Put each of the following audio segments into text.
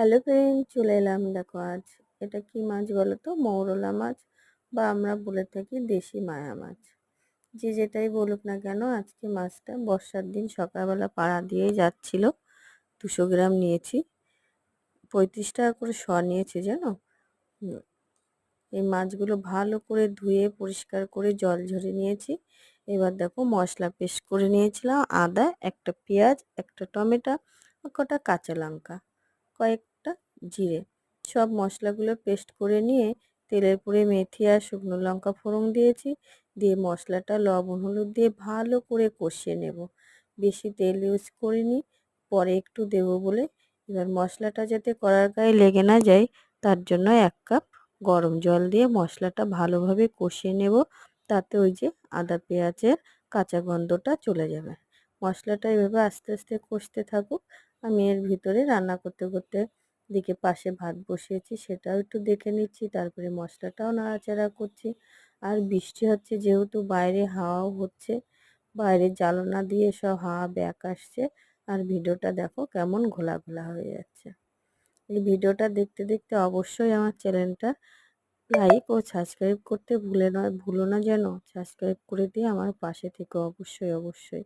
Hello friend চলে এলাম। দেখো আজ এটা কি মাছ বলো তো মৌরলা মাছ বা আমরা বলে থাকি দেশি মায়া মাছ। যে যেটাই বলুক না কেন আজকে মাছটা বর্ষার দিন সকালবেলা পাড়া দিয়েই যাচ্ছিল। দুশো গ্রাম নিয়েছি। পঁয়ত্রিশ টাকা করে শ নিয়েছি জানো? এই মাছগুলো ভালো করে ধুয়ে পরিষ্কার করে জল ঝরে নিয়েছি। এবার দেখো মশলা পেস্ট করে নিয়েছিলাম। আদা, একটা পেঁয়াজ, একটা টমেটো কটা কাঁচা লঙ্কা। কয়েকটা জিরে। সব মশলাগুলো পেস্ট করে নিয়ে তেলের পরে মেথি আর শুকনো লঙ্কা ফোড়ন দিয়েছি। দিয়ে মশলাটা লবণ, হলুদ দিয়ে ভালো করে কষিয়ে নেব। বেশি তেল ইউজ করিনি, পরে একটু দেব বলে। এবার মশলাটা যাতে করার গায়ে লেগে না যায়, তার জন্য এক কাপ গরম জল দিয়ে মশলাটা ভালোভাবে কষিয়ে নেব। তাতে ওই যে আদা, পেঁয়াজের কাঁচা গন্ধটা চলে যাবে। মশলাটা এভাবে আস্তে আস্তে কষতে থাকুক, আমি এর ভিতরে রান্না করতে করতে দিকে পাশে ভাত বসিয়েছি, সেটাও একটু দেখে নিচ্ছি, তারপরে মশলাটাও নাড়াচাড়া করছি। আর বৃষ্টি হচ্ছে যেহেতু বাইরে হাওয়াও হচ্ছে, বাইরে জ্বালানা দিয়ে সব হাওয়া ব্যাক আসছে, আর ভিডিওটা দেখো কেমন ঘোলা ঘোলা হয়ে যাচ্ছে। এই ভিডিওটা দেখতে দেখতে অবশ্যই আমার চ্যানেলটা লাইক ও সাবস্ক্রাইব করতে ভুলে নয়, ভুলো না যেন। সাবস্ক্রাইব করে দিয়ে আমার পাশে থেকে অবশ্যই অবশ্যই।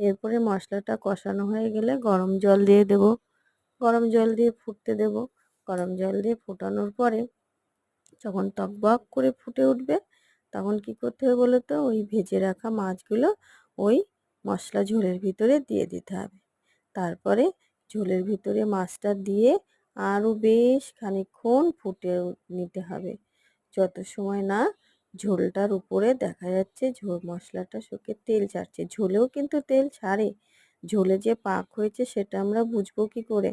এরপরে মশলাটা কষানো হয়ে গেলে গরম জল দিয়ে দেব। গরম জল দিয়ে ফুটতে দেব। গরম জল দিয়ে ফোটানোর পরে যখন টকবক করে ফুটে উঠবে, তখন কি করতে হবে বলো তো ওই ভেজে রাখা মাছগুলো ওই মশলা ঝোলের ভিতরে দিয়ে দিতে হবে। তারপরে ঝোলের ভিতরে মাছটা দিয়ে আরও বেশ খানিক্ষণ ফুটে নিতে হবে। যত সময় না ঝোলটার উপরে দেখা যাচ্ছে ঝোল মশলাটা শুকে তেল ছাড়ছে। ঝোলেও কিন্তু তেল ছাড়ে। ঝোলে যে পাক হয়েছে সেটা আমরা বুঝব কি করে?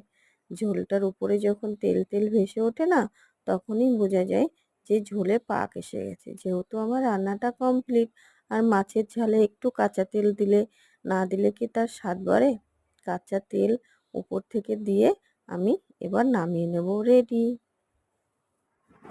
ঝোলটার উপরে যখন তেল তেল ভেসে ওঠে না, তখনই বোঝা যায় যে ঝোলে পাক এসে গেছে। যেহেতু আমার রান্নাটা কমপ্লিট আর মাছের ঝালে একটু কাঁচা তেল দিলে, না দিলে কি তার স্বাদ বাড়ে? কাঁচা তেল উপর থেকে দিয়ে আমি এবার নামিয়ে নেব রেডি।